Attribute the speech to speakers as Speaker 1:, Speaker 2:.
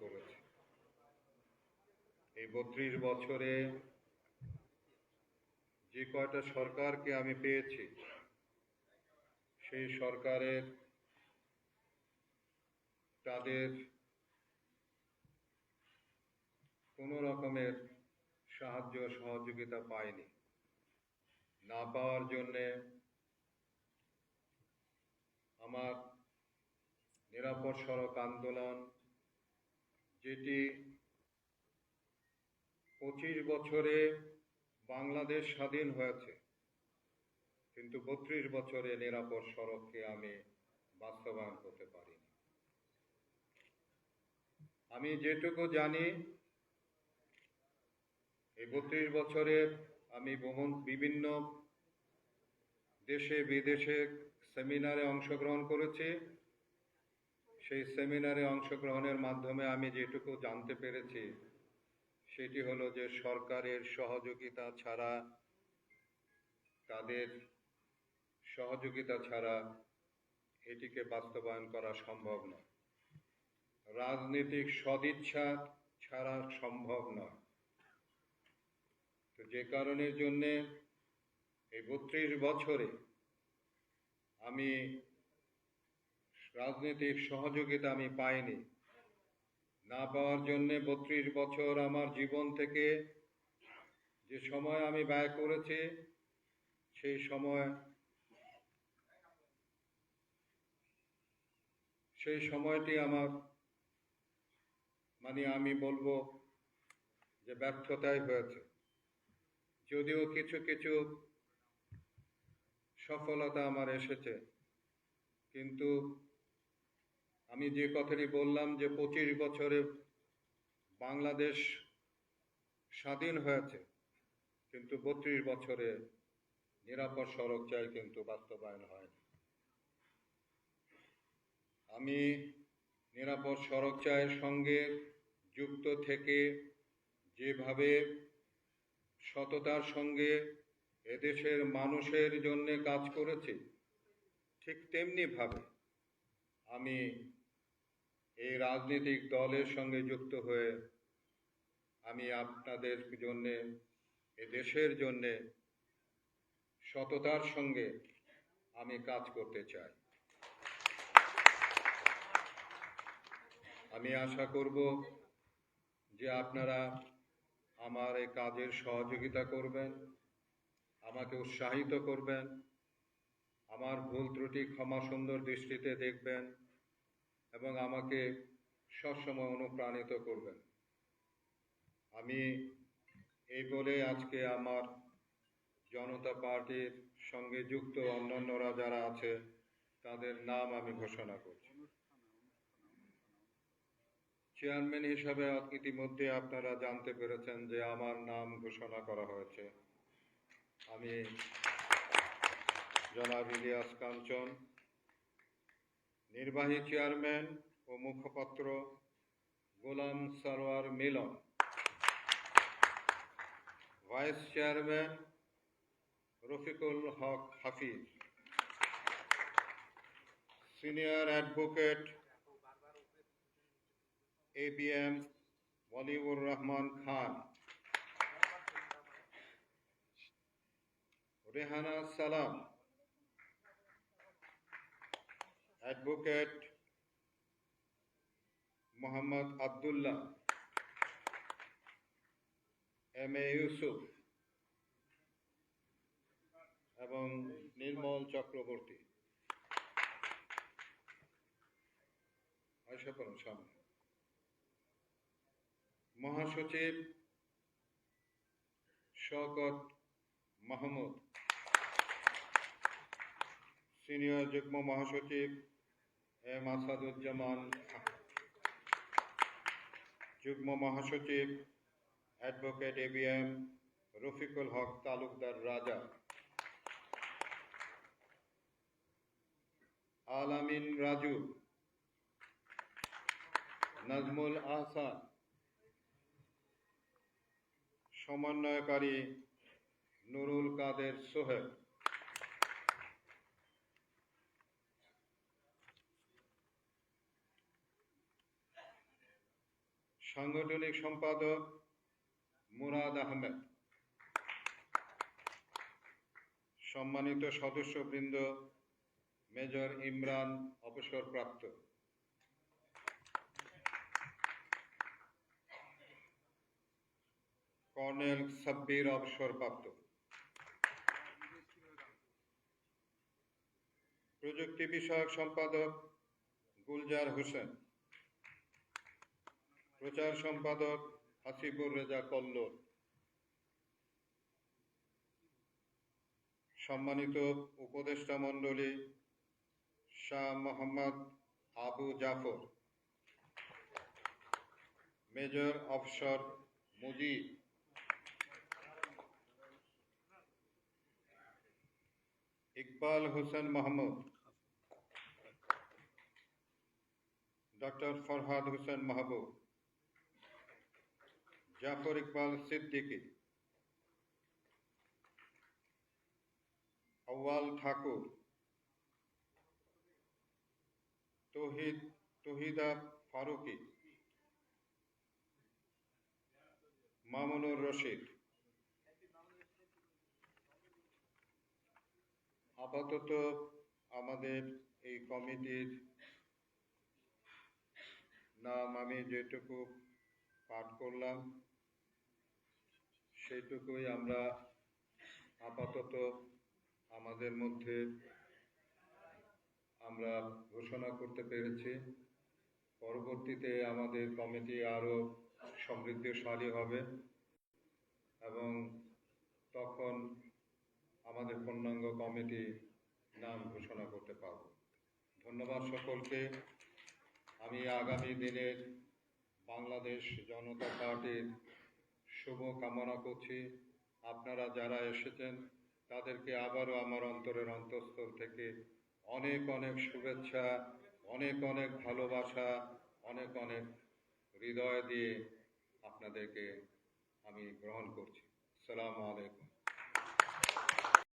Speaker 1: করেছি। এই বত্রিশ বছরে যে কয়টা সরকারকে আমি পেয়েছি, সেই সরকারের তাদের কোনো রকমের সাহায্য সহযোগিতা পাইনি। না পাওয়ার জন্যে আমার নিরাপদ সড়ক আন্দোলন যেটি পঁচিশ বছরে বাংলাদেশ স্বাধীন হয়েছে, কিন্তু বত্রিশ বছরে নিরাপদ সড়ককে আমি বাস্তবায়ন করতে পারিনি। আমি যেটুকু জানি, এই বত্রিশ বছরে আমি বিভিন্ন দেশে বিদেশে সেমিনারে অংশগ্রহণ করেছি। সেই সেমিনারে অংশগ্রহণের মাধ্যমে আমি যেটুকু জানতে পেরেছি, সেটি হলো যে সরকারের সহযোগিতা ছাড়া, তাদের সহযোগিতা ছাড়া এটিকে বাস্তবায়ন করা সম্ভব নয়। রাজনৈতিক সদিচ্ছা ছাড়া সম্ভব নয়। তো যে কারণের জন্যে এই বত্রিশ বছরে আমি রাজনৈতিক সহযোগিতা আমি পাইনি। না পাওয়ার জন্যে বত্রিশ বছর আমার জীবন থেকে যে সময় আমি ব্যয় করেছি, সেই সময় সেই সময়টি আমার মানে আমি বলব যে ব্যর্থতাই হয়েছে। যদিও কিছু কিছু সফলতা আমার এসেছে, কিন্তু আমি যে কথাটি বললাম যে পঁচিশ বছরে বাংলাদেশ স্বাধীন হয়েছে, কিন্তু বত্রিশ বছরে নিরাপদ সড়ক চাই কিন্তু বাস্তবায়ন হয়নি। আমি নিরাপদ সড়ক চায়ের সঙ্গে যুক্ত থেকে যেভাবে সততার সঙ্গে এদেশের মানুষের জন্য কাজ করেছি, ঠিক তেমনি ভাবে আমি এই রাজনৈতিক দলের সঙ্গে যুক্ত হয়ে আমি আপনাদের জন্যে, এ দেশের জন্যে সততার সঙ্গে আমি কাজ করতে চাই। আমি আশা করব যে আপনারা আমার এই কাজের সহযোগিতা করবেন, আমাকে উৎসাহিত করবেন, আমার ভুল ত্রুটি ক্ষমা সুন্দর দৃষ্টিতে দেখবেন এবং আমাকে সবসময় অনুপ্রাণিত করবেন। আমি এই বলে আজকে আমার জনতা পার্টির সঙ্গে যুক্ত অন্যান্যরা যারা আছে, তাদের নাম আমি ঘোষণা করছি। চেয়ারম্যান হিসাবে ইতিমধ্যে আপনারা জানতে পেরেছেন যে আমার নাম ঘোষণা করা হয়েছে। আমি জনাব ইলিয়াস কাঞ্চন নির্বাহী চেয়ারম্যান ও মুখপাত্র Golam Sarwar Milon. Vice chairman Rafiqul Haque Hafiz. Senior advocate A B M Waliur Rahman Khan. Rehana Salam. Advocate Mohammad Abdullah, M A Yusuf এবং নির্মল চক্রবর্তী। মহাসচিব শওকত মাহমুদ। সিনিয়র যুগ্ম মহাসচিব এম আসাদুজ্জামান যুগ্ম মহাসচিব, advocate A B M Rafiqul Haque Talukdar Raja. Al Amin Raju. Nazmul Ahsan. সমন্বয়কারী নুরুল কাদের সোহেল। সাংগঠনিক সম্পাদক মুরাদ আহমেদ। সম্মানিত সদস্যবৃন্দ, মেজর ইমরান অবসরপ্রাপ্ত। কর্নেল সাব্বির অবসরপ্রাপ্ত। প্রযুক্তি বিষয়ক সম্পাদক গুলজার হোসেন। প্রচার সম্পাদক হাসিবুর রেজা কল্লোল। সম্মানিত উপদেষ্টা মণ্ডলী, শাহ মোহাম্মদ আবু জাফর। মেজর অফসর মুজিব ইকবাল হোসেন মাহমুদ। ডক্টর ফরহাদ হোসেন মাহবুব। জাফর ইকবাল সিদ্দিকী, আউয়াল ঠাকুর, তহিদ, তহিদা ফারুকি, মামুনুর রশিদ, আপাতত আমাদের এই কমিটির নাম আমি যেটুকু পাঠ করলাম। সেইটুকুই আমরা আপাতত আমাদের মধ্যে আমরা ঘোষণা করতে পেরেছি। পরবর্তীতে আমাদের কমিটি আরও সমৃদ্ধশালী হবে এবং তখন আমাদের পূর্ণাঙ্গ কমিটি নাম ঘোষণা করতে পারব। ধন্যবাদ সকলকে। আমি আগামী দিনের বাংলাদেশ জনতা পার্টির শুভ কামনা করছি। আপনারা যারা এসেছেন, তাদেরকে আবারও আমার অন্তরের অন্তঃস্থল থেকে অনেক অনেক শুভেচ্ছা, অনেক অনেক ভালোবাসা, অনেক অনেক হৃদয় দিয়ে আপনাদেরকে আমি গ্রহণ করছি। সালাম আলাইকুম।